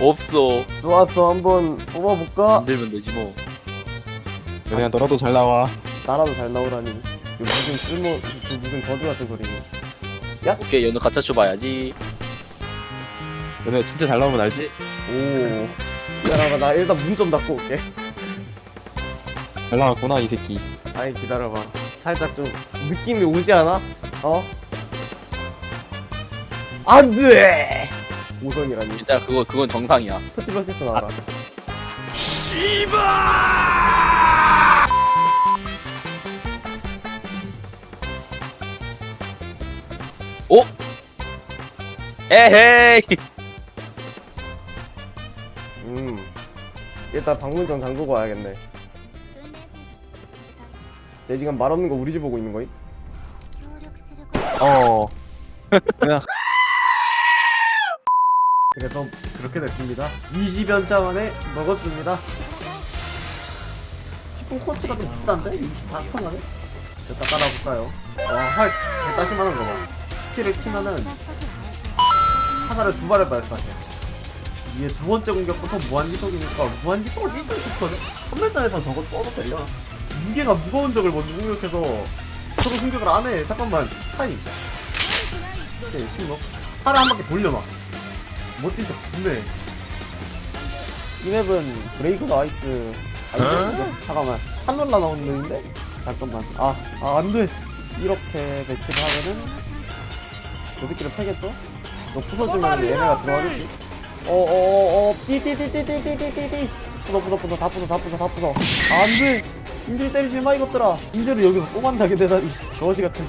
없어. 좋았어 한번 뽑아볼까? 만들면 되지 뭐. 그냥 너라도 잘 나와. 나라도 잘 나오라니 이거 무슨 쓸모 그 무슨 거지 같은 소리니 오케이 연우 가짜 줘봐야지. 너네 진짜 잘 나오면 알지? 오 기다려봐 나 일단 문 좀 닫고 올게 잘 나왔구나 이 새끼. 아니 기다려봐 살짝 좀 느낌이 오지 않아? 어? 안돼! 오성이라니 일단 그거 그건 정상이야. 스티브라켓스 나와라 오? 에헤이. 음 일단 방문 좀 잠그고 와야겠네 내 지금 말 없는 거 우리 집 보고 있는 거임? 어. 그냥 그래서 그렇게 됐습니다. 20연차 만에 먹었습니다. 10분 코치가 좀 비싼데? 24턴 하네? 됐다 깔아볼까요? 와활 180만원 거봐 키를 키면은 하나를 두 발을 발사해. 이게 두 번째 공격부터 무한지속이니까 무한지속을 1등 좋거든? 3連단에서 저거 써도 되려 무게가 무거운 적을 먼저 공격해서 서로 공격을 안해. 잠깐만 타임. 오케이 친구 팔을 한 바퀴 돌려 막 멋진 척 좋네 이 맵은 브레이크 나이트. 아니 잠깐만. 한올라 나오는데? 잠깐만. 아, 아 안돼. 이렇게 배치를 하면은 저 새끼를 패겠죠? 너 부숴주면 얘네가 들어가겠지? 어어어어 띠띠띠띠띠띠띠띠 부숴 부숴 부숴 다 부숴 다 부숴 다 부숴 안돼. 인질 때리지 마 이것들아. 인질을 여기서 또 만나게 되다니. 거지 같은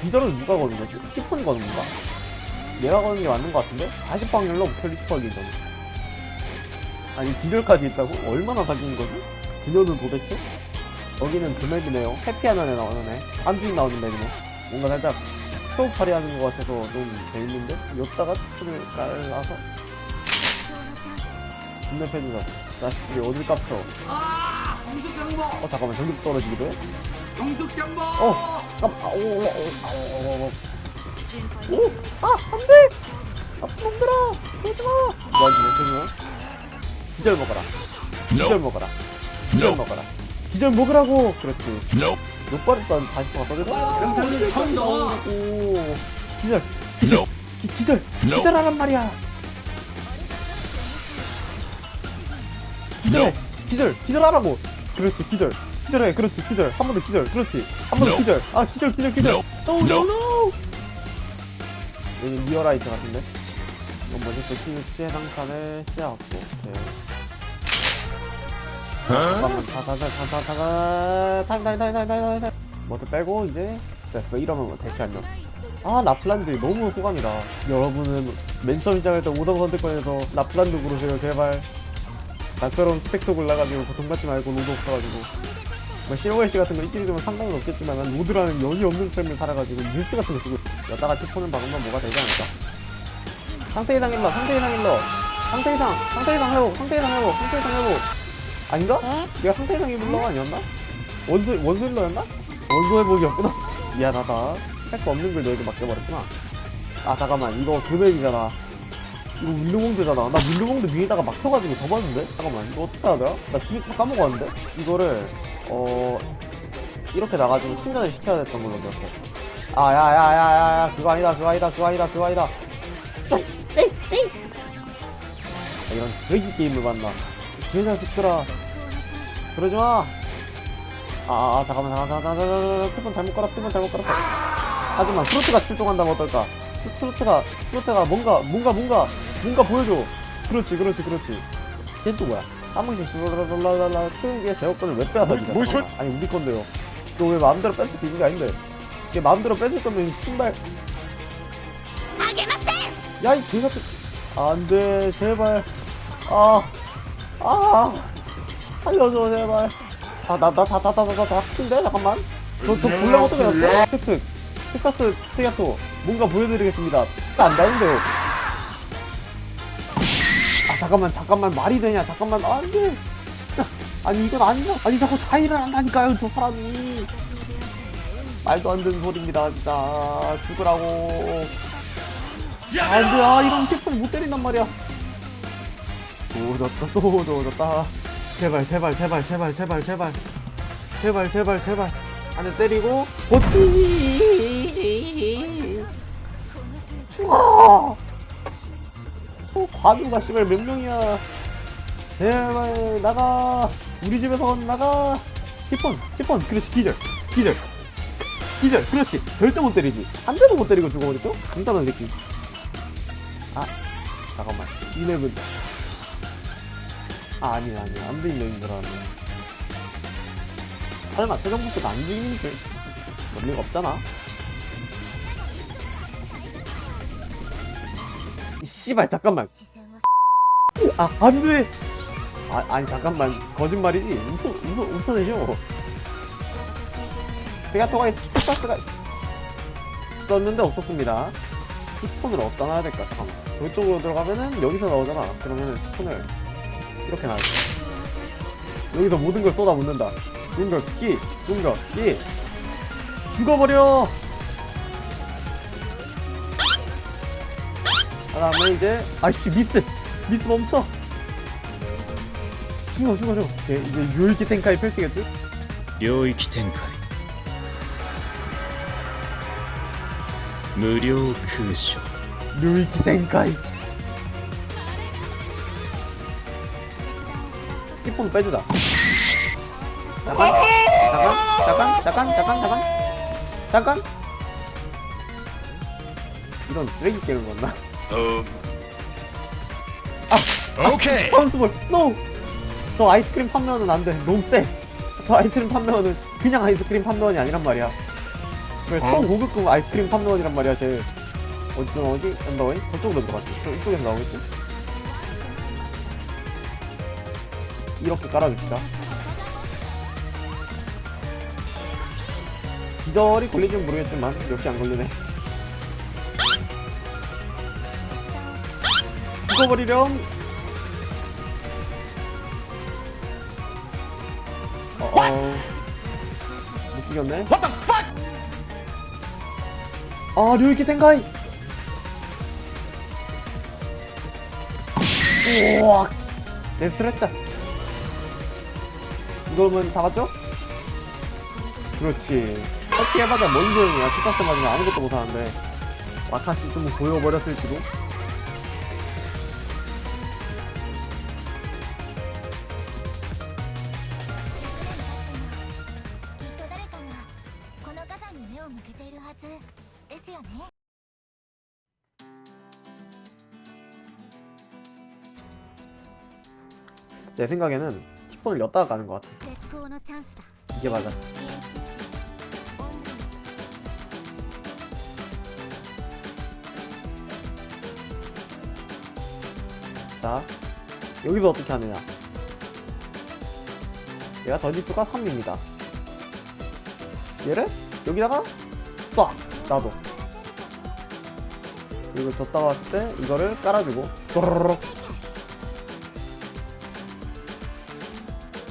기절은 누가 거는 거지? 티폰이 거는 건가? 얘가 거는 게 맞는 것 같은데? 40방열로 목표를 걸리전 아니 기절까지 있다고? 얼마나 사귄 거지? 그녀는 도대체? 여기는 그 맵이네요 해피하는 애 나오는 애 한주인 나오는 맵이네 뭔가 살짝 수업 발휘하는 것 같아서 좀 재밌는데? 여기다가 티폰을 깔아서 진nep해주자 자식들이 어딜 깝쳐 어 잠깐만 전기 떨어지기도 해? 어 잠깐 아, 오, 오, 오, 오, 오, 오. 오, 아, 안 돼! 나쁜 놈들아! 그러지 마! 뭐하지 못해줘? 기절 먹어라. 기절 먹어라. 기절 먹어라. 기절 먹으라고! 그렇지. 욕발했던 40%가 떠들어. 영상이 처음 나오고. 기절! 기절! 기, 기절! 기절하란 말이야! 기절해! 기절! 기절하라고! 그렇지, 기절! 기절해! 그렇지, 기절! 한 번 더 기절! 그렇지! 한 번 더 기절! 아, 기절, 기절, 기절! 노, 노, 노! 여기 리어라이트 같은데? 이건 뭐지? 배치 시해상칸의 시야 확보. 오케이. 잠깐만, 자, 자, 자, 자, 자, 자, 자, 타임, 타임, 타임, 타임, 타임, 타임. 뭐도 빼고, 이제. 됐어. 이러면 뭐 대체 안녕. 아, 라플란드 너무 호감이다. 여러분은 맨 처음 시작할 때 5등 선택권에서 라플란드 고르세요, 제발. 나처럼 스펙터 골라가지고 고통받지 말고 로드 없어가지고. 뭐 COS 같은 거 일주일 되면 상관은 없겠지만 난 로드라는 연이 없는 삶을 살아가지고 뉴스 같은 거 쓰고 여다가 티폰을 박으면 뭐가 되지 않을까? 상태 이상 일러, 상태 이상 일러, 상태 이상, 상태 이상 회복, 상태 이상 회복, 상태 이상 회복. 아닌가? 내가 상태 이상 일러가 아니었나? 원수 원수 일러였나? 원수 회복이었구나. 미안하다. 할거 없는 걸 너에게 맡겨버렸구나. 아 잠깐만 이거 금액이잖아. 이거 윌루몽드잖아. 나 윌루몽드 위에다가 막혀가지고 접었는데? 잠깐만 이거 어떻게 하더라? 나 기믹 다 까먹었는데? 이거를 어 이렇게 나가지고 충전을 시켜야 됐던 걸로 기억해. 아, 야, 야, 야, 야, 야, 그거 아니다, 그거 아니다, 그거 아니다, 그거 아니다. 아, 이런 쓰레기 게임을 만나. 개잘 듣더라. 그러지 마. 아, 아, 아, 잠깐만, 잠깐만, 잠깐만, 잠깐만, 투번 잘못 깔았, 투번 잘못 깔았다. 하지만 프로트가 출동한다면 어떨까? 프- 프로트가, 프로트가 뭔가, 뭔가, 뭔가, 뭔가 보여줘. 그렇지, 그렇지, 그렇지. 걘또 뭐야? 한 번씩 룰랄랄랄라 치우는 게 제어권을 왜 빼앗아 니가 뭐, 뭐, 아니 우리 건데요. 너왜 마음대로 뺏을 수 있는 게 아닌데. 이게 마음대로 뺏을 거면 신발. 야 이 개같은. 안돼 제발. 아 아. 살려줘 제발. 아나나다다다다다다 큰데 잠깐만. 저저 볼랑 어떻게 났어 텍스 텍사스 스테이아토. 뭔가 보여드리겠습니다. 안 나는데요. 아 잠깐만 잠깐만 말이 되냐? 잠깐만 아, 안돼 진짜 아니 이건 아니야. 아니 자꾸 차이를 한다니까요 저 사람이. 말도 안 되는 소리입니다 진짜. 죽으라고. 안돼 아 이런 티폰이 못 때린단 말이야. 도졌다 또 도졌다. 제발 제발 제발 제발 제발 제발. 제발 제발 제발. 안돼 때리고 버티! 죽어 어, 과두가 씨발 몇 명이야. 제발 나가. 우리 집에서 나가. 티폰 티폰 그렇지 기절 기절. 기절 그렇지. 절대 못 때리지. 한 대도 못 때리고 죽어버렸죠? 간단한 새끼. 아 잠깐만. 이 맵은 아 아니야 아니야. 안 되는 맵인 줄 알았네 설마 최종부터 안 죽이는 줄. 논리가 없잖아 이 씨발 잠깐만. 아 안돼. 아, 아니 잠깐만. 거짓말이지. 웃어 웃어 웃어내죠 베가토가의 텍사스가 떴는데 없었습니다. 스폰을 어디다 놔야 될까 잠깐만 이쪽으로 들어가면은 여기서 나오잖아. 그러면은 스폰을 이렇게 놔야 돼. 여기서 모든 걸 쏟아붓는다. 눈거 스키 눈거 스키. 죽어버려! 그 다음에 이제 아이씨 미스 미스 멈춰 죽어 죽어 죽어 오케이 이제 요이키 텐카이 펼치겠지 領域展開無料空所 요이키 텐카이 티폰 빼주자 잠깐 잠깐 잠깐 잠깐 잠깐 잠깐 잠깐 이런 쓰레기 게임을 봤나? 오케이. 파운스볼 노! 저 아이스크림 판매원은 안 돼. 너무 쎄저 아이스크림 판매원은 그냥 아이스크림 판매원이 아니란 말이야. 왜 초고급급 아이스크림 판매원이란 말이야 쟤. 어디서 나오지? 엔더웨이? 저쪽으로 들어갔지 저 이쪽에서 나오겠지? 이렇게 깔아줍시다. 기절이 걸리진 모르겠지만 역시 안 걸리네 죽어버리렴. 어어 못 죽였네. What the fuck? 아 류이키 텐가이. 우와. 데스트랬자 이거면 잡았죠? 그렇지. 어떻게 해봐자 뭔 소용이야 투카스 맞으면 아무것도 못하는데 와타시 좀 보여버렸을지도 ですよね 내 생각에는 티폰을 엿다가 가는 것 같아 絶好のチャンスだ 이게 맞아 支援システムオンライン 자 여기서 어떻게 하느냐 얘가 전지수가 3입니다 얘를 여기다가 쏴 놔둬 그리고 줬다 왔을 때 이거를 깔아주고. 또르륵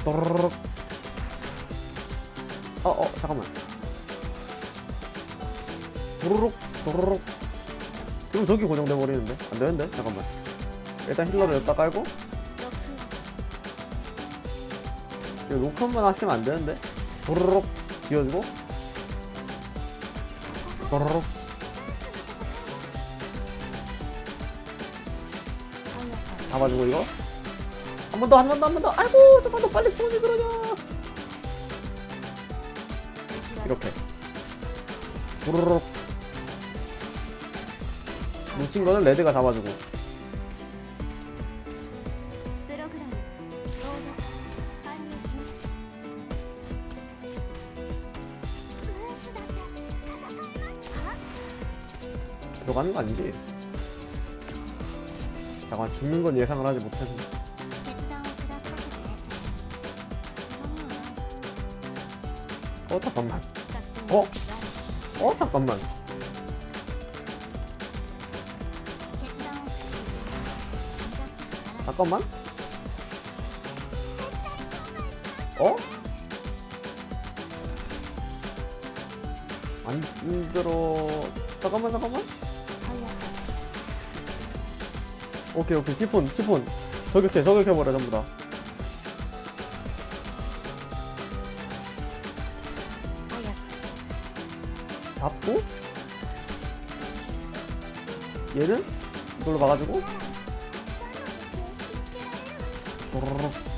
또르륵 어어 잠깐만. 도르륵 도르륵 그럼 저기 고정돼 버리는데? 안 되는데? 잠깐만. 일단 힐러를 여기다 깔고. 이거 녹음만 하시면 안 되는데? 도르륵 지어주고. 도르륵 잡아주고 이거. 한 번 더 한 번 더 한 번 더. 아이고 좀만 더 빨리 손이 들어가. 이렇게. 부르르륵. 뭉친 거는 레드가 잡아주고. 들어가는 거 아니지? 잠깐 죽는 건 예상을 하지 못했는데 어 잠깐만. 어? 어 잠깐만. 잠깐만. 어? 안 들어. 잠깐만 잠깐만. 오케이 오케이 티폰 티폰 저격해 저격해버려 전부 다 잡고 얘는 이걸로 막아주고 도로록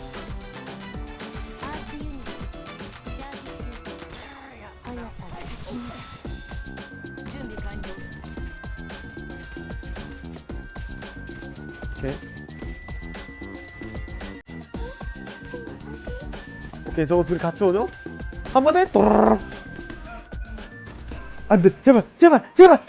오케이 오케이 저거 둘이 같이 오죠? 한 번에 도로록 안돼 제발 제발 제발